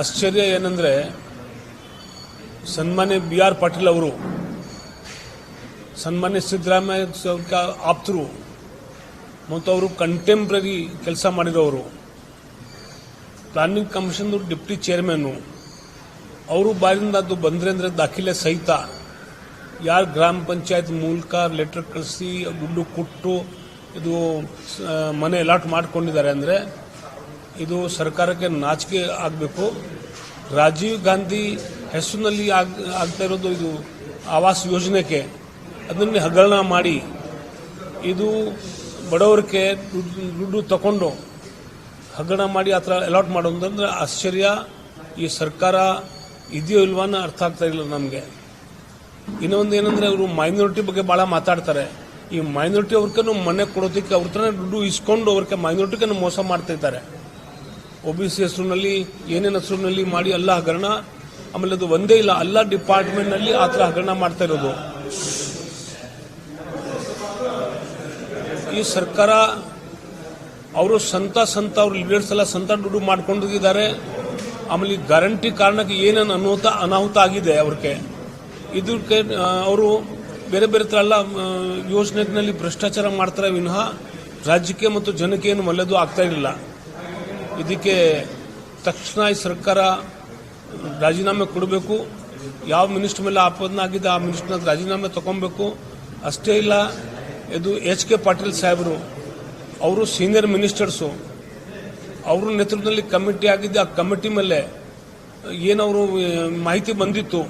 ಆಶ್ಚರ್ಯ ಏನಂದ್ರೆ, ಸನ್ಮಾನ್ಯ ಬಿ ಆರ್ ಪಾಟೀಲ್ ಅವರು, ಸನ್ಮಾನ್ಯ ಸಿದ್ದರಾಮಯ್ಯ ಆಪ್ತರು, ಮತ್ತು ಅವರು ಕಂಟೆಂಪ್ರರಿ ಕೆಲಸ ಮಾಡಿರೋರು ಪ್ಲಾನಿಂಗ್ ಕಮಿಷನ್ ಡಿಪ್ಟಿ ಚೇರ್ಮನ್ನು ಅವರು ಬಾರಿಂದ ಅದು ಬಂದ್ರೆ ಅಂದರೆ ದಾಖಲೆ ಸಹಿತ, ಯಾರು ಗ್ರಾಮ ಪಂಚಾಯತ್ ಮೂಲಕ ಲೆಟರ್ ಕಳಿಸಿ ದುಡ್ಡು ಕೊಟ್ಟು, ಇದು ಮನೆ ಅಲಾಟ್ ಮಾಡ್ಕೊಂಡಿದ್ದಾರೆ ಅಂದರೆ ಇದು ಸರ್ಕಾರಕ್ಕೆ ನಾಚಿಕೆ ಆಗಬೇಕು. ರಾಜೀವ್ ಗಾಂಧಿ ಹೆಸರಿನಲ್ಲಿ ಆಗ್, ಆಗ್ತಾ ಇರೋದು ಇದು ಆವಾಸ್ ಯೋಜನೆಗೆ ಅದನ್ನೇ ಹಗರಣ ಮಾಡಿ ಇದು ಬಡವರಿಗೆ ದುಡ್ಡು ತಗೊಂಡು ಹಗರಣ ಮಾಡಿ ಆ ಥರ ಅಲಾಟ್ ಮಾಡೋದಂದ್ರೆ ಆಶ್ಚರ್ಯ. ಈ ಸರ್ಕಾರ ಇದೆಯೋ ಇಲ್ವಾ ಅನ್ನೋ ಅರ್ಥ ಆಗ್ತಾ ಇಲ್ಲ ನಮಗೆ. ಇನ್ನೊಂದು ಏನಂದ್ರೆ ಅವರು ಮೈನಾರಿಟಿ ಬಗ್ಗೆ ಭಾಳ ಮಾತಾಡ್ತಾರೆ. ಈ ಮೈನಾರಿಟಿ ಅವ್ರಿಗೆ ಮನೆ ಕೊಡೋದಕ್ಕೆ ಅವ್ರ ದುಡ್ಡು ಇಸ್ಕೊಂಡು ಅವ್ರಿಗೆ ಮೈನಾರಿಟಿಗೆ ಮೋಸ ಮಾಡ್ತಾ ಇದ್ದಾರೆ. ಒ ಬಿ ಹೆಸರಿನಲ್ಲಿ, ಏನೇನು ಹೆಸರಿನಲ್ಲಿ ಮಾಡಿ ಎಲ್ಲ ಹಗರಣ, ಆಮೇಲೆ ಅದು ಒಂದೇ ಇಲ್ಲ ಎಲ್ಲ ಡಿಪಾರ್ಟ್ಮೆಂಟ್ನಲ್ಲಿ ಆ ಥರ ಹಗರಣ ಮಾಡ್ತಾ ಇರೋದು. ಈ ಸರ್ಕಾರ ಅವರು ಸಂತ ಸಂತ, ಅವರು ಲೀಡರ್ಸ್ ಎಲ್ಲ ಸಂತ ದುಡ್ಡು ಮಾಡ್ಕೊಂಡಿದ್ದಾರೆ. ಆಮೇಲೆ ಗ್ಯಾರಂಟಿ ಕಾರಣಕ್ಕೆ ಏನೇನು ಅನಾಹುತ ಅನಾಹುತ ಆಗಿದೆ ಅವ್ರಿಗೆ. ಇದಕ್ಕೆ ಅವರು ಬೇರೆ ಬೇರೆ ಥರ ಎಲ್ಲ ಯೋಜನೆಗಳಲ್ಲಿ ಭ್ರಷ್ಟಾಚಾರ ಮಾಡ್ತಾರೆ ವಿನಃ. ರಾಜ್ಯಕ್ಕೆ ಮತ್ತು ಜನಕ್ಕೆ ಏನು ಒಳ್ಳೆಯದು ಆಗ್ತಾ ಇರಲಿಲ್ಲ. ಇದಕ್ಕೆ ತಕ್ಷಣ ಈ ಸರ್ಕಾರ ರಾಜೀನಾಮೆ ಕೊಡಬೇಕು. ಯಾವ ಮಿನಿಸ್ಟರ್ ಮೇಲೆ ಆಪಾದನೆ ಆಗಿದೆ ಆ ಮಿನಿಸ್ಟರ್ನ ರಾಜೀನಾಮೆ ತಗೊಬೇಕು. ಅಷ್ಟೇ ಇಲ್ಲ, ಇದು ಎಚ್ ಕೆ ಪಾಟೀಲ್ ಸಾಹೇಬರು, ಅವರು ಸೀನಿಯರ್ ಮಿನಿಸ್ಟರ್ಸು, ಅವರ ನೇತೃತ್ವದಲ್ಲಿ ಕಮಿಟಿ ಆಗಿದ್ದೆ ಆ ಕಮಿಟಿ ಮೇಲೆ ಏನವರು ಮಾಹಿತಿ ಬಂದಿತ್ತು.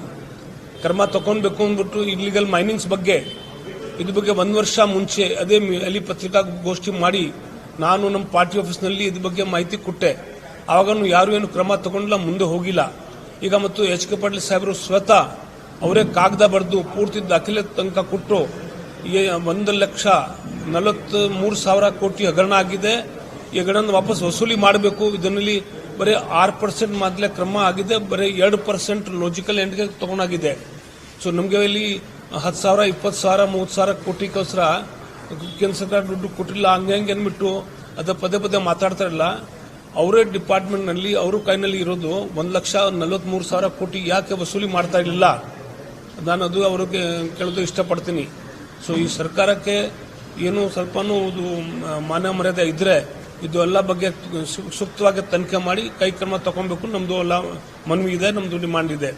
ಕ್ರಮ ತಗೊಬೇಕು ಅಂದ್ಬಿಟ್ಟು ಇಲ್ಲಿಗಲ್ ಮೈನಿಂಗ್ಸ್ ಬಗ್ಗೆ, ಇದ್ರ ಬಗ್ಗೆ ಒಂದು ವರ್ಷ ಮುಂಚೆ ಅದೇ ಅಲ್ಲಿ ಪತ್ರಿಕಾಗೋಷ್ಠಿ ಮಾಡಿ ನಾನು ನಮ್ಮ ಪಾರ್ಟಿ ಆಫೀಸ್ನಲ್ಲಿ ಇದ್ರ ಬಗ್ಗೆ ಮಾಹಿತಿ ಕೊಟ್ಟೆ. ಆವಾಗ ಯಾರು ಏನು ಕ್ರಮ ತಗೊಂಡಿಲ್ಲ, ಮುಂದೆ ಹೋಗಿಲ್ಲ. ಈಗ ಮತ್ತು ಎಚ್ ಕೆ ಪಾಟೀಲ್ ಸಾಹೇಬರು ಸ್ವತಃ ಅವರೇ ಕಾಗದ ಬರೆದು ಪೂರ್ತಿ ದಾಖಲೆ ತನಕ ಕೊಟ್ಟು ಒಂದು ಲಕ್ಷ ನಲವತ್ತ್ ಮೂರು ಸಾವಿರ ಕೋಟಿ ಹಗರಣ ಆಗಿದೆ. ಈ ಹಗರಣ ವಾಪಸ್ ವಸೂಲಿ ಮಾಡಬೇಕು. ಇದರಲ್ಲಿ ಬರೀ ಆರು ಪರ್ಸೆಂಟ್ ಮೊದಲೇ ಕ್ರಮ ಆಗಿದೆ. ಬರೀ ಎರಡು ಪರ್ಸೆಂಟ್ ಲಾಜಿಕಲ್ ಎಂಡ್ಗೆ ತಗೊಂಡಾಗಿದೆ. ಸೊ ನಮಗೆ ಇಲ್ಲಿ ಹತ್ತು ಸಾವಿರ, ಇಪ್ಪತ್ತು ಸಾವಿರ, ಮೂವತ್ತು ಸಾವಿರ ಕೋಟಿಗೋಸ್ಕರ ಕೇಂದ್ರ ಸರ್ಕಾರ ದುಡ್ಡು ಕೊಟ್ಟಿಲ್ಲ ಹಂಗೆ ಅಂದ್ಬಿಟ್ಟು ಅದು ಪದೇ ಪದೇ ಮಾತಾಡ್ತಾರಲ್ಲ ಅವರೇ ಡಿಪಾರ್ಟ್ಮೆಂಟ್ನಲ್ಲಿ ಅವರು ಕೈನಲ್ಲಿ ಇರೋದು ಒಂದು ಲಕ್ಷ ನಲವತ್ಮೂರು ಸಾವಿರ ಕೋಟಿ ಯಾಕೆ ವಸೂಲಿ ಮಾಡ್ತಾ ಇರಲಿಲ್ಲ? ನಾನು ಅದು ಅವ್ರಿಗೆ ಕೇಳೋದು ಇಷ್ಟಪಡ್ತೀನಿ. ಸೊ ಈ ಸರ್ಕಾರಕ್ಕೆ ಏನು ಸ್ವಲ್ಪನೂ ಇದು ಮಾನ ಮರ್ಯಾದೆ ಇದ್ರೆ ಇದು ಎಲ್ಲ ಬಗ್ಗೆ ಸೂಕ್ತವಾಗಿ ತನಿಖೆ ಮಾಡಿ ಕೈ ಕ್ರಮ ತಗೊಬೇಕು ನಮ್ದು ಎಲ್ಲ ಮನವಿ ಇದೆ, ನಮ್ದು ಡಿಮಾಂಡ್ ಇದೆ.